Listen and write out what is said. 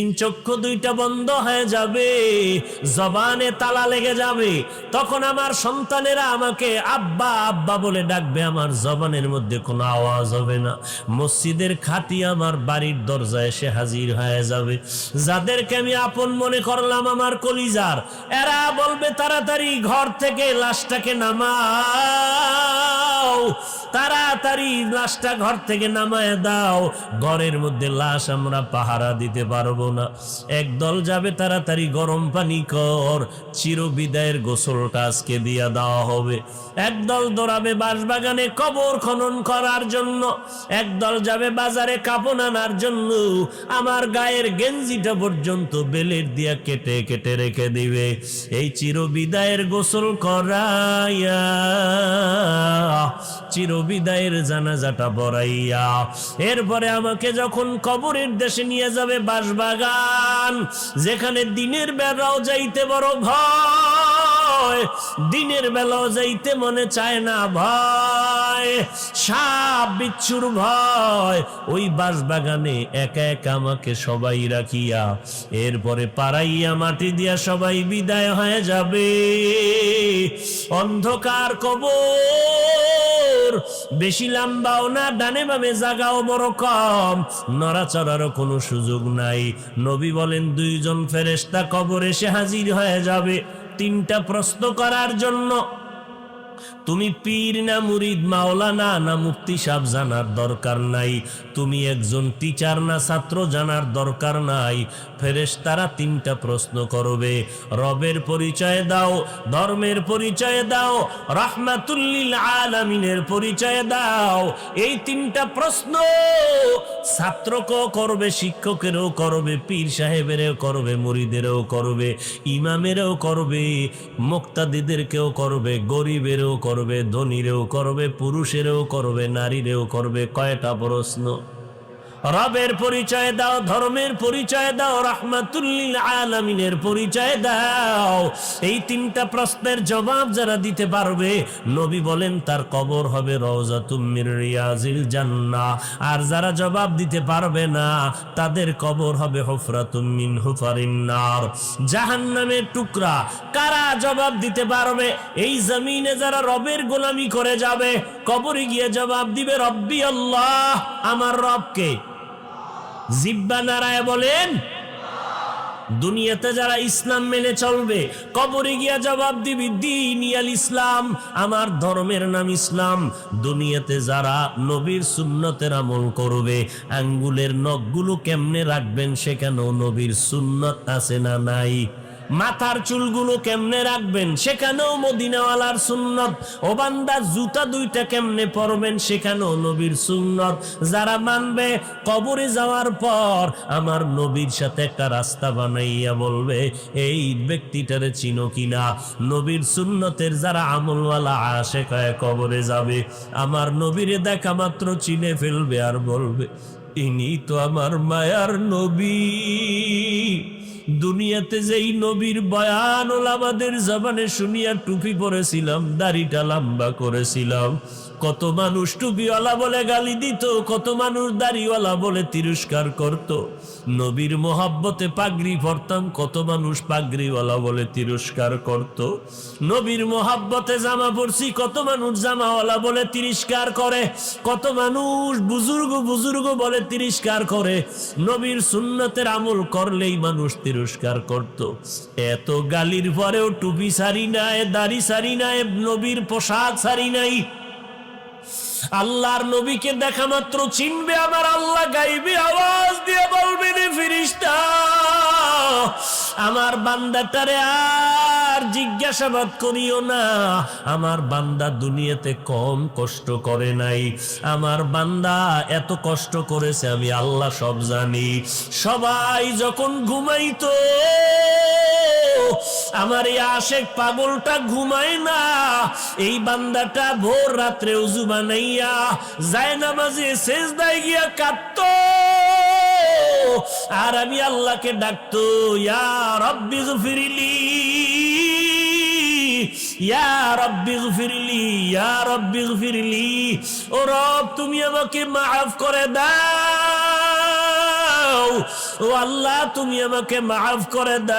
তিন চক্ষু দুইটা বন্ধ হয়ে যাবে, জবানে তালা লেগে যাবে। তখন আমার সন্তানেরা আমাকে আব্বা আব্বা বলে ডাকবে, আমার জবানের মধ্যে কোনো আওয়াজ হবে না। মসজিদের খাটি আমার বাড়ির দরজায় এসে হাজির হয়ে যাবে। যাদেরকে আমি আপন মনে করলাম আমার কলিজার, এরা বলবে, তাড়াতাড়ি ঘর থেকে লাশটাকে নামাও তাড়াতাড়ি লাশটা ঘর থেকে নামায় দাও। ঘরের মধ্যে লাশ আমরা পাহারা দিতে পারব না। একদল যাবে, তাড়াতাড়ি গরম পানি কর। চির বিদায়ের গোসলটা আজকে দিয়া দেওয়া হবে। একদল দৌড়াবে বাঁশবাগানে কবর খনন করার জন্য। একদল যাবে বাজারে কাপড় আনার জন্য। আমার গায়ের গেঞ্জিটা পর্যন্ত বেলের দিয়া কেটে কেটে রেখে দিবে। এই চিরবিদায়ের গোসল করাইয়া চির বিদায়ের জানাজাটা বড়াইয়া এরপরে আমাকে যখন কবরের দেশে নিয়ে যাবে বাঁশবাগান যেখানে দিনের বেলাও যাইতে বড় ভয়, দিনের বেলাও যাইতে মনে চায় না ভয়, সাপ বিচ্ছুর ভয়, ওই বাঁশবাগানে একা একা আমাকে সবাই রাখিয়া, এরপরে পাড়াইয়া মাটি দিয়া সবাই বিদায় হয়ে যাবে। অন্ধকার কবর বেশি লাম্বাও না, ডানে বামে জাগাও বড় কম। নড়াচড়ারও কোনো সুযোগ নাই। নবী বলেন, দুইজন ফেরেস্তা কবর এসে হাজির হয়ে যাবে। তিনটা প্রশ্ন করার জন্য তুমি পীর না মুরিদ, মাওলানা না মুক্তি সাহ জানার দরকার নাই। তুমি একজন টিচার না ছাত্র জানার দরকার নাই। ফেরেশ তারা তিনটা প্রশ্ন করবে। রবের পরিচয় দাও, ধর্মের পরিচয় দাও, রাহমাতুল্লিল আলামিনের পরিচয় দাও। এই তিনটা প্রশ্ন ছাত্রকেও করবে, শিক্ষকেরও করবে, পীর সাহেবেরও করবে, মুরিদেরও করবে, ইমামেরও করবে, মুক্তাদিদেরকেও করবে, গরিবেরও করবে ধনীরেও করবে পুরুষেরও করবে নারীরেও করবে কয়টা প্রশ্ন? রবের পরিচয় দাও, ধর্মের পরিচয় দাও, রাহমাতুল্লিল আলামিনের পরিচয় দাও। এই তিনটা প্রশ্নের জবাব যারা দিতে পারবে, নবী বলেন, তার কবর হবে রিয়াজিল জান্নাহ। আর যারা জবাব দিতে পারবে না, তাদের কবর হবে হুফরাতুম মিন হুফারিন নার। জাহান্নামের টুকরা কারা জবাব দিতে পারবে? এই জমিনে যারা রবের গোলামি করে যাবে, কবরে গিয়ে জবাব দিবে, রব্বি আল্লাহ। আমার রবকে জিব্বা নারায় বলেন, দুনিয়াতে যারা ইসলাম মেনে চলবে, কবরে গিয়া জবাব দিবি দিনিয়াল ইসলাম, আমার ধর্মের নাম ইসলাম। দুনিয়াতে যারা নবীর সুন্নতের আমল করবে, আঙ্গুলের নখগুলো কেমনে রাখবেন সেখানেও নবীর সুন্নত আছে না নাই? মাথার চুলগুলো কেমনে রাখবেন? সেখানেও মদিনাওয়ালার সুন্নত। ও বান্দা, জুতা দুইটা কেমনে পরবেন? সেখানেও নবীর সুন্নত। যারা মানবে, কবরে যাওয়ার পর আমার নবীর সাথে একটা রাস্তা বানাইয়া বলবে, এই ব্যক্তিটারে চিনো কিনা? নবীর সুন্নতের যারা আমলওয়ালা আসে কয় কবরে যাবে। আমার নবীরে দেখা মাত্র চিনে ফেলবে আর বলবে, ইনি তো আমার মায়ার নবী। দুনিয়াতে যেই নবীর বয়ান আমাদের জবানে শুনিয়া টুপি পরেছিলাম, দাড়িটা লম্বা করেছিলাম। কত মানুষ টুপিওয়ালা বলে গালি দিত, কত মানুষ দাড়িওয়ালা বলে তিরস্কার করত। নবীর মোহাব্বতে পাগড়ি পরতাম কত মানুষ পাগড়িওয়ালা বলে তিরস্কার করত। নবীর মোহাব্বতে জামা পরছি, কত মানুষ জামাওয়ালা বলে তিরস্কার করে। কত মানুষ বুজুর্গ বুজুর্গ বলে তিরস্কার করে। নবীর সুন্নতের আমল করলেই মানুষ তিরস্কার করত। এত গালির পরেও টুপি সারি নাই, দাড়ি সারি নাই, নবীর পোশাক সারি নাই। আল্লাহর নবীকে দেখা মাত্র চিনবে আমার আল্লাহ গাইবে, আওয়াজ দিয়ে বলবে রে আমার বান্দাটারে আর জিজ্ঞাসাবাদ করিও না। আমার বান্দা দুনিয়াতে কম কষ্ট করে নাই। আমার বান্দা এত কষ্ট করেছে, আমি আল্লাহ সব জানি। সবাই যখন ঘুমাইতো, আমার এই আশেক পাগলটা ঘুমায় না। এই বান্দাটা ভোর রাত্রে উজু বানাইয়া যায় নামাজে শেষ দায় গিয়া কাঁদত। আর আমি আল্লাহকে ডাকতো, ইয়া রব্বি গফিরিলি ও রব তুমি আমাকে মাফ করে দাও। আল্লাহ তুমি আমাকে মাফ করে দাও।